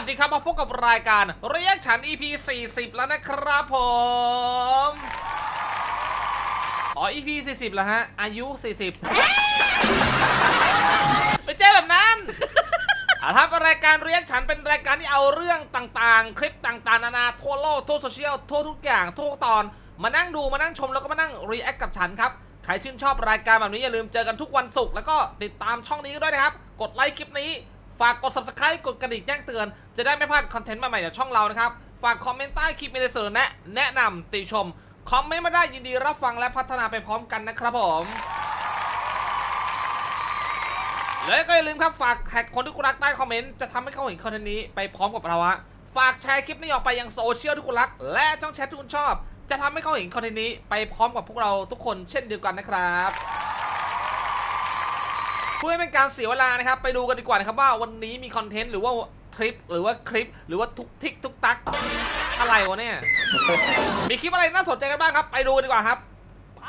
สดีครับมาพบกับรายการเรียกฉัน EP 40 แล้วนะครับผมอ๋อ EP 40แล้วฮะ อายุ 40 ไม่ใช่แบบนั้นอาครับรายการเรียกฉันเป็นรายการที่เอาเรื่องต่างๆ คลิปต่างๆ นานาทั่วโลกทั่วโซเชียลทั่วทุกอย่างทั่วทุกตอน มานั่งดูมานั่งชมแล้วก็มานั่งรีแอคกับฉันครับใครชื่นชอบรายการแบบนี้อย่าลืมเจอกันทุกวันศุกร์แล้วก็ติดตามช่องนี้ด้วยนะครับ กดไลค์คลิปนี้ ฝากกด subscribe กดกระดิ่งแจ้งเตือน จะได้ไม่พลาดคอนเทนต์ใหม่ๆจากช่องเรานะครับ ฝากคอมเมนต์ใต้คลิปมีในเสนอแนะแนะนำติชม คอมเมนต์มาได้ยินดีรับฟังและพัฒนาไปพร้อมกันนะครับผมแล้วก็อย่าลืมครับฝากแท็กคนที่คุณรักใต้คอมเมนต์จะทำให้เขาเห็นคอนเทนต์นี้ไปพร้อมกับเราฮะฝากแชร์คลิปนี้ออกไปยังโซเชียลที่คุณรัก และช่องแชทที่คุณชอบ จะทำให้เขาเห็นคอนเทนต์นี้ไปพร้อมกับพวกเราทุกคนเช่นเดียวกันนะครับ เพื่อไม่เป็นการเสียเวลานะครับ ไปดูกันดีกว่านะครับว่าวันนี้มีคอนเทนต์หรือว่าทริปหรือว่าคลิป หรือว่าทุกทิกทุกตักอะไรวะเนี่ย มีคลิปอะไรน่าสนใจกันบ้างครับ ไปดูกันดีกว่าครับไป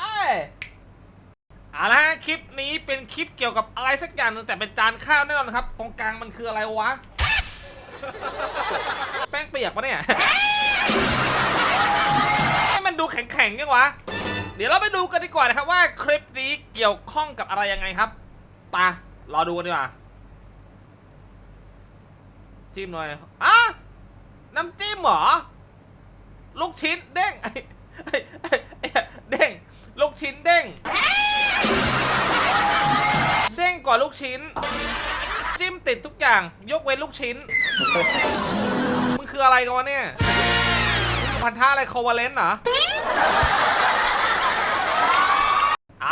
เอาละฮะคลิปนี้เป็นคลิปเกี่ยวกับอะไรสักอย่างหนึงแต่เป็นจานข้าวแน่นอนครับ ตรงกลางมันคืออะไรวะ แป้งเปียกปะเนี่ยให้มันดูแข็งๆยังวะ เดี๋ยวเราไปดูกันดีกว่านะครับว่าคลิปนี้เกี่ยวข้องกับอะไรยังไงครับไปะรอดูกันดีกว่า จิ้มหน่อยอะน้ำจิ้มเหรอ ลูกชิ้นเด้งเด้ง ลูกชิ้นเด้ง เด้งกว่าลูกชิ้น จิ้มติดทุกอย่าง ยกเว้นลูกชิ้น มึงคืออะไรกันวะเนี่ย พันธะอะไรโควาเลนต์เหรอ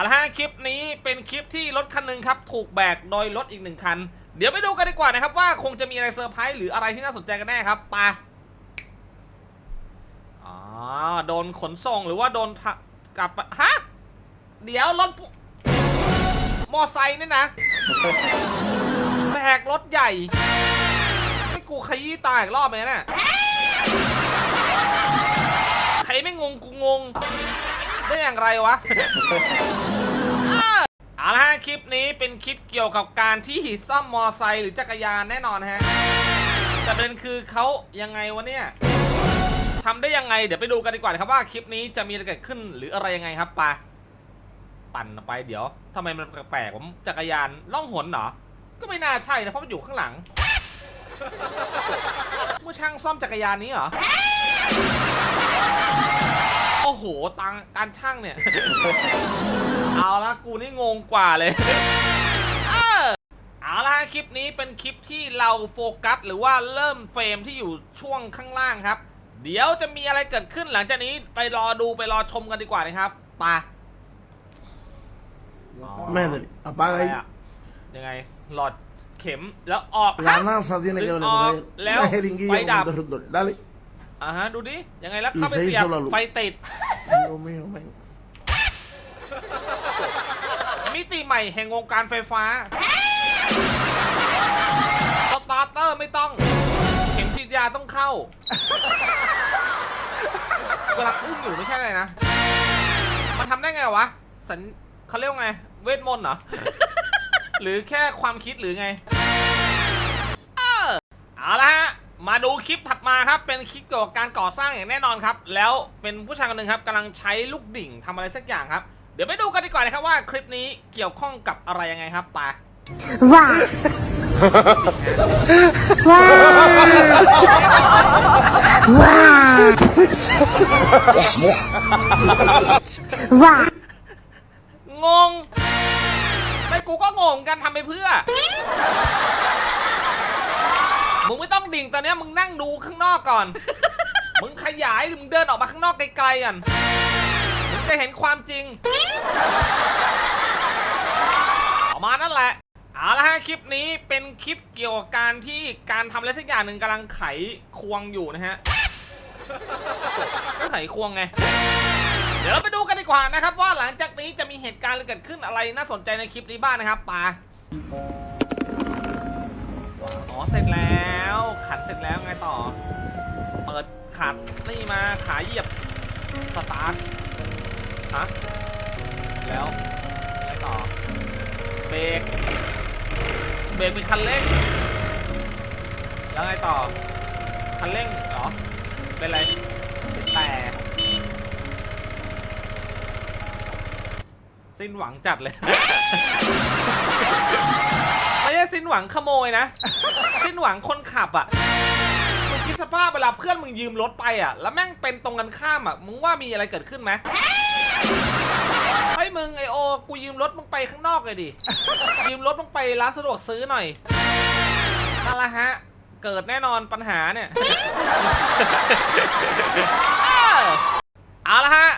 ละฮะคลิปนี้เป็นคลิปที่รถคันหนึ่งครับถูกแบกโดยรถอีกหนึ่งคัน เดี๋ยวไปดูกันดีกว่านะครับว่าคงจะมีอะไรเซอร์ไพรส์หรืออะไรที่น่าสนใจกันแน่ครับปะอ๋อโดนขนส่งหรือว่าโดนกลับฮะเดี๋ยวรถมอไซค์เนี่ยนะแบกรถใหญ่ไม่กูขยี้ตายอีกรอบไหมเนี่ยใครไม่งงกูงง ได้อย่างไรวะเอาละฮะคลิปนี้เป็นคลิปเกี่ยวกับการที่ซ่อมมอไซค์หรือจักรยานแน่นอนฮะแต่ประเด็นคือเขายังไงวะเนี่ยทำได้ยังไงเดี๋ยวไปดูกันดีกว่าครับว่าคลิปนี้จะมีอะไรเกิดขึ้นหรืออะไรยังไงครับปาปั่นไปเดี๋ยวทำไมมันแปลกๆผมจักรยานล่องหนเหรอก็ไม่น่าใช่นะเพราะมันอยู่ข้างหลังมื่อช่างซ่อมจักรยานนี้เหรอ อ้โห ตังการช่างเนี่ย เอาละกูนี่งงกว่าเลย เออเอาละฮะคลิปนี้เป็นคลิปที่เราโฟกัส หรือว่าเริ่มเฟรมที่อยู่ช่วงข้างล่างครับ เดี๋ยวจะมีอะไรเกิดขึ้นหลังจากนี้ไปรอดูไปรอชมกันดีกว่านะครับไป Medri, apaga อะไร ahí. อะยังไง หลอดเข็มแล้วออก La ฮะ NASA tiene que Sí, venir oh, con Leo, una jeringuilla fai con da. un interruptor. Dale. อ่าฮะดูดิยังไงแล้วอีเข้าไปเซเสียบโซลารูไฟติด Dios mío, men. มิติใหม่แห่งวงการไฟฟ้า สตาร์เตอร์ไม่ต้อง เข็มฉีดยาต้องเข้ากำลังอึ้งอยู่ไม่ใช่เลยนะ มันทำได้ไงวะ สัญเขาเรียกว่าไง เวทมนต์เหรอ หรือแค่ความคิดหรือไง เออเอาละฮะ มาดูคลิปถัดมาครับเป็นคลิปเกี่ยวกับการก่อสร้างอย่างแน่นอนครับ แล้วเป็นผู้ชายคนหนึ่งครับกำลังใช้ลูกดิ่งทำอะไรสักอย่างครับ เดี๋ยวไปดูกันดีกว่านะครับว่าคลิปนี้เกี่ยวข้องกับอะไรยังไงครับไป Wow. wow. wow. งง ไม่กูก็งงกันทำไปเพื่อ มึงไม่ต้องดิ่งตอนเนี้ยมึงนั่งดูข้างนอกก่อน มึงขยายหรือมึงเดินออกมาข้างนอกไกลๆกันมึงจะเห็นความจริงออกมานั่นแหละเอาละฮะคลิปนี้เป็นคลิปเกี่ยวกับการที่การทำอะไรสักอย่างหนึ่งกำลังไขควงอยู่นะฮะก็ไขควงไง เดี๋ยวเราไปดูกันดีกว่านะครับ ว่าหลังจากนี้จะมีเหตุการณ์อะไรเกิดขึ้นอะไรน่าสนใจในคลิปนี้บ้างนะครับปาอ๋อ เสร็จแล้ว ขันเสร็จแล้วไงต่อ เปิดขัดนี่มาขาเหยียบ สตาร์ทฮะแล้วไงต่อ เบรก เบรกเป็นคันเร่ง แล้วไงต่อ คันเร่งเหรอ เป็นไรเป็นแต่สิ้นหวังจัดเลย ไม่ใช่สิ้นหวังขโมยนะ สิ้นหวังคนขับอะมึงคิดสภาพเวลาเพื่อนมึงยืมรถไปอะ แล้วแม่งเป็นตรงกันข้ามอะ มึงว่ามีอะไรเกิดขึ้นไหมเฮ้ยมึงไอโอ กูยืมรถมึงไปข้างนอกเลยดิ ยืมรถมึงไปร้านสะดวกซื้อหน่อยนั่นแหละฮะ เกิดแน่นอนปัญหาเนี่ยเออเอาละฮะ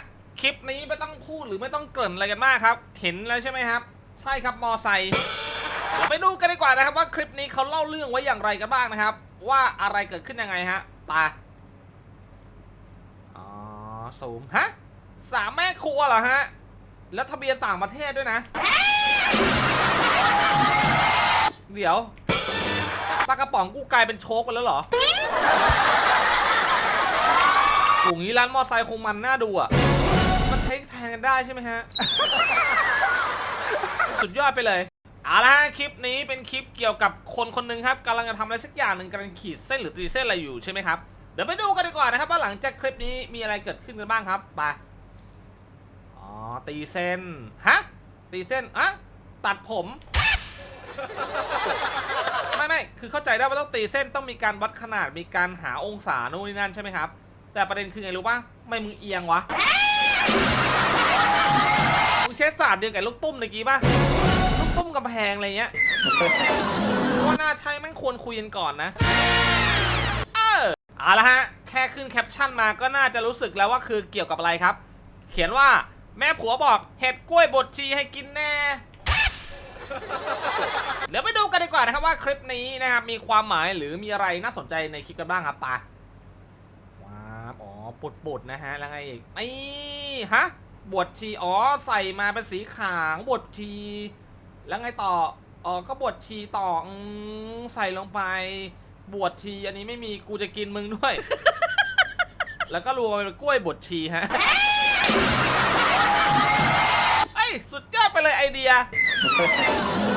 คลิปนี้ไม่ต้องพูดหรือไม่ต้องเกริ่นอะไรกันมากครับ เห็นแล้วใช่ไหมครับ ใช่ครับมอไซค์ เดี๋ยวไปดูกันดีกว่านะครับว่าคลิปนี้เขาเล่าเรื่องไว้อย่างไรกันบ้างนะครับ ว่าอะไรเกิดขึ้นยังไงฮะตาอ๋อซูมฮะสามแม่ครัวเหรอฮะแล้วทะเบียนต่างประเทศด้วยนะ เดี๋ยวปลากระป๋องกูกลายเป็นโชกไปแล้วเหรอกลุ่มนี้ร้านมอไซค์คงมันน่าดูอะ มันใช้แทนกันได้ใช่ไหมฮะ สุดยอดไปเลย เอาละฮะคลิปนี้เป็นคลิปเกี่ยวกับคนคนหนึ่งครับกำลังจะทำอะไรสักอย่างหนึ่งกำลังขีดเส้นหรือตีเส้นอะไรอยู่ใช่ไหมครับเดี๋ยวไปดูกันดีกว่านะครับว่าหลังจากคลิปนี้มีอะไรเกิดขึ้นกันบ้างครับไปอ๋อตีเส้นฮะตีเส้นอะตัดผม ไม่ไม่คือเข้าใจได้ว่าต้องตีเส้นต้องมีการวัดขนาดมีการหาองศาโน่นนี่นั่นใช่ไหมครับ แต่ประเด็นคือไงรู้ป่ะไม่มึงเอียงวะมึงใช้ศาสตร์เดียวกับลูกตุ้มเมื่อกี้ป่ะ้มกำแพงอะไรเงี้ยว่าน่าใช่แม่งควรคุยกันก่อนนะ เออเอาละฮะ แค่ขึ้นแคปชั่นมาก็น่าจะรู้สึกแล้วว่าคือเกี่ยวกับอะไรครับ เขียนว่าแม่ผัวบอกเห็ดกล้วยบดชีให้กินแน่เดี๋ยวไปดูกันดีกว่านะครับว่าคลิปนี้นะครับมีความหมายหรือมีอะไรน่าสนใจในคลิปกันบ้างครับปาว้าวอ๋อปุดปุดๆนะฮะ แล้วไงอีกไอ้ฮะบวชชีอ๋อใส่มาเป็นสีขางบวชชี แล้วไงต่ออ๋อก็บวชชีต่ออืมใส่ลงไป บวชชีอันนี้ไม่มีกูจะกินมึงด้วย แล้วก็รวมเป็นกล้วยบวชชีฮะเอ้ยสุดยอดไปเลยไอเดีย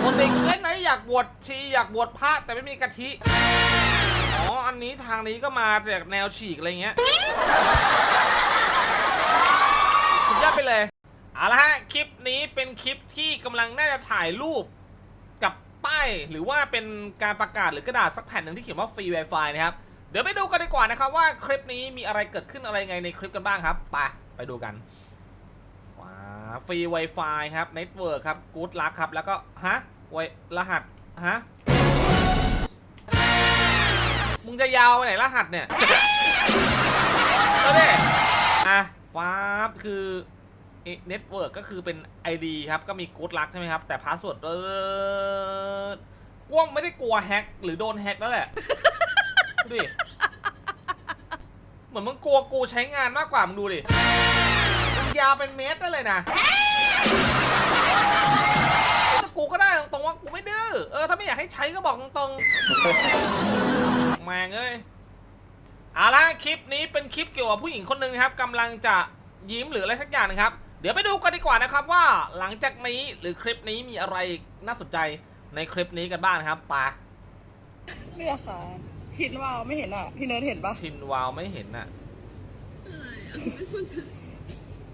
ปกติเล่นไหนอยากบวชชีอยากบวชพระแต่ไม่มีกะทิ อ๋อ อันนี้ทางนี้ก็มาจากแนวฉีกอะไรเงี้ย สุดยอดไปเลย เอาละฮะคลิปนี้เป็นคลิปที่กำลังน่าจะถ่ายรูปกับป้ายหรือว่าเป็นการประกาศหรือกระดาษสักแผ่นหนึ่งที่เขียนว่าฟรี Wi-Fi นะครับเดี๋ยวไปดูกันดีกว่านะครับว่าคลิปนี้มีอะไรเกิดขึ้นอะไรไงในคลิปกันบ้างครับไปไปดูกันว้าฟรี Wi-Fi ครับเน็ตเวิร์กครับกู๊ดลักครับแล้วก็ฮะไวรหัสฮะมึงจะยาวไปไหนรหัสเนี่ยเอาดิอะฟ้าบคือ เน็ตเวิร์กก็คือเป็น ID ครับ ก็มีกู๊ดลักใช่ไหมครับ แต่พาสเวิร์ดเออกว้างไม่ได้กลัวแฮกหรือโดนแฮกแล้วแหละดูดิเหมือนมึงกลัวกูใช้งานมากกว่ามึงดูดิมึงยาวเป็นเมตรได้เลยนะกูก็ได้ตรงๆว่ากูไม่ดื้อเออถ้าไม่อยากให้ใช้ก็บอกตรงๆแมงเอ้ยเอาละคลิปนี้เป็นคลิปเกี่ยวกับผู้หญิงคนหนึ่งครับกำลังจะยิ้มหรืออะไรสักอย่างนะครับ ดี๋ยวไปดูกันดีกว่านะครับว่าหลังจากนี้หรือคลิปนี้มีอะไรน่าสนใจในคลิปนี้กันบ้างนะครับปาเนี่ยค่ะพินวาวไม่เห็นอะ พี่เนิร์ดเห็นปะทินวาวไม่เห็นน่ะ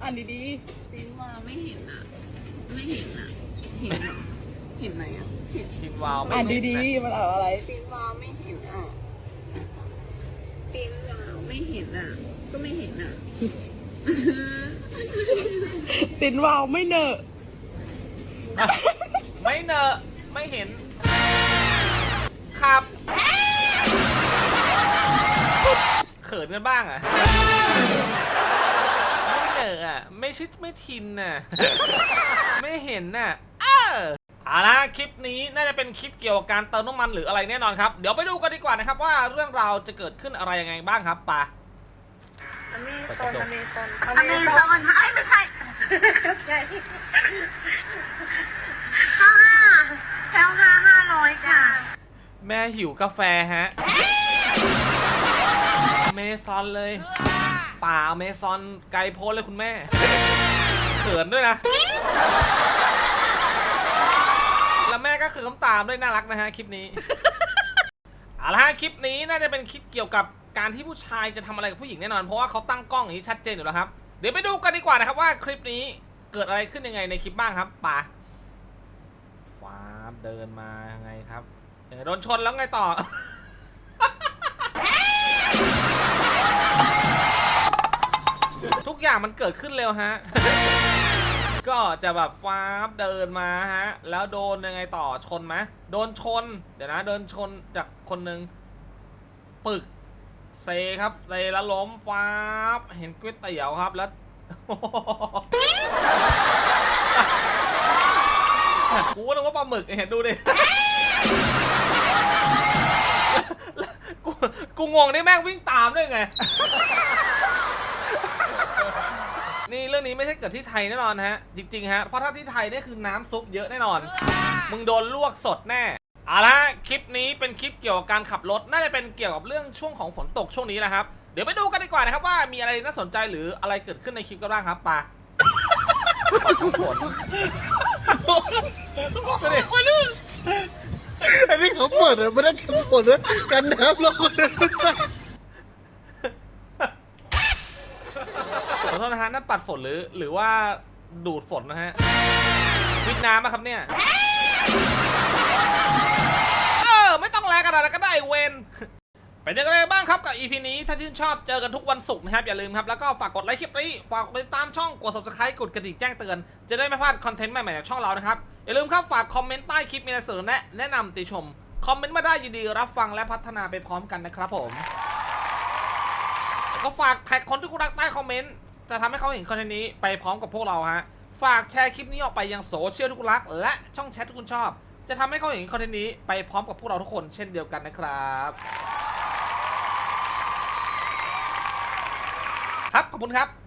อ่านดีปินว่าไม่เห็นอะ ไม่เห็นอะ เห็นเหรอเห็นไหมอะเห็นทินวาวๆไม่อ่านเห็นดีน่ะๆมันอ่านอะไรปินว่าไม่เห็นอะปินว่าไม่เห็นอะ ก็ไม่เห็นอะ สินวาวไม่เนอะอะไม่เนอะไม่เห็น ครับ เขินกันบ้างอะ ไม่เนอะอะ ไม่ชิดไม่ทินน่ะ ไม่เห็นน่ะ เออเอาละคลิปนี้น่าจะเป็นคลิปเกี่ยวกับการเติมน้ำมันหรืออะไรแน่นอนครับ เดี๋ยวไปดูกันดีกว่านะครับว่าเรื่องราวจะเกิดขึ้นอะไรยังไงบ้างครับปาอเมซซออนนออเมเมซซออนนอเมซอนไอ้ไม่ใช่ ห้าแถวห้าห้าร้อยจ้าแม่หิวกาแฟฮะ เมซอนเลย ป่าเมซอนไกลโพ้นเลยคุณแม่ เขินด้วยนะ แล้วแม่ก็คือน้ำตามด้วยน่ารักนะฮะคลิปนี้เอาเอาละฮะคลิปนี้น่าจะเป็นคลิปเกี่ยวกับการที่ผู้ชายจะทำอะไรกับผู้หญิงแน่นอน เพราะว่าเขาตั้งกล้องอย่างนี้ชัดเจนอยู่แล้วครับ เดี๋ยวไปดูกันดีกว่านะครับว่าคลิปนี้เกิดอะไรขึ้นยังไงในคลิปบ้างครับป่าฟ้าบเดินมายังไงครับเออโดนชนแล้วไงต่อ ทุกอย่างมันเกิดขึ้นเร็วฮะ ก็จะแบบฟ้าบเดินมาฮะ แล้วโดนยังไงต่อชนไหมโดนชน เดี๋ยวนะ เดินชนจากคนหนึ่งปึก เซครับเซแล้วล้มฟ้าบเห็นก๋วยเตี๋ยวครับแล้วกูนึกว่าปลาหมึกเห็นดูดิกูกูงงนี่แม่งวิ่งตามด้วยไง นี่เรื่องนี้ไม่ใช่เกิดที่ไทยแน่นอนฮะ จริงๆฮะ เพราะถ้าที่ไทยนี่คือน้ำซุปเยอะแน่นอน มึงโดนลวกสดแน่ เอาละฮะคลิปนี้เป็นคลิปเกี่ยวกับการขับรถ น่าจะเป็นเกี่ยวกับเรื่องช่วงของฝนตกช่วงนี้แหละครับ เดี๋ยวไปดูกันดีกว่านะครับว่ามีอะไรน่าสนใจหรืออะไรเกิดขึ้นในคลิปกันบ้างครับปาฝนดูดิอันนี้เขาเปิดอะไม่ได้กันฝนนะกันน้ำแล้วคนเดินขอโทษนะฮะนั่นปัดฝนหรือหรือว่าดูดฝนนะฮะวิทน้ำอะครับเนี่ย ขนาดนั้นก็ได้เวนไปเจอกันเลยบ้างครับกับ EP นี้ถ้าชื่นชอบเจอกันทุกวันศุกร์นะครับ อย่าลืมครับ แล้วก็ฝากกดไลค์คลิปนี้ฝากกดติดตามช่องกด subscribe กดกระดิ่งแจ้งเตือน จะได้ไม่พลาดคอนเทนต์ใหม่ๆจากช่องเรานะครับ อย่าลืมครับฝากคอมเมนต์ใต้คลิปมีอะไรเสนอแนะแนะนำติชม คอมเมนต์มาได้ยินดีรับฟังและพัฒนาไปพร้อมกันนะครับผมแล้วก็ฝากแท็กคนที่คุณรักใต้คอมเมนต์จะทำให้เขาเห็นคอนเทนต์นี้ไปพร้อมกับพวกเราฮะฝากแชร์คลิปนี้ออกไปยังโซเชียลที่คุณรัก และช่องแชทที่คุณชอบ จะทำให้เขาเห็นคอนเทนต์นี้ไปพร้อมกับพวกเราทุกคนเช่นเดียวกันนะครับ ครับ ขอบคุณครับ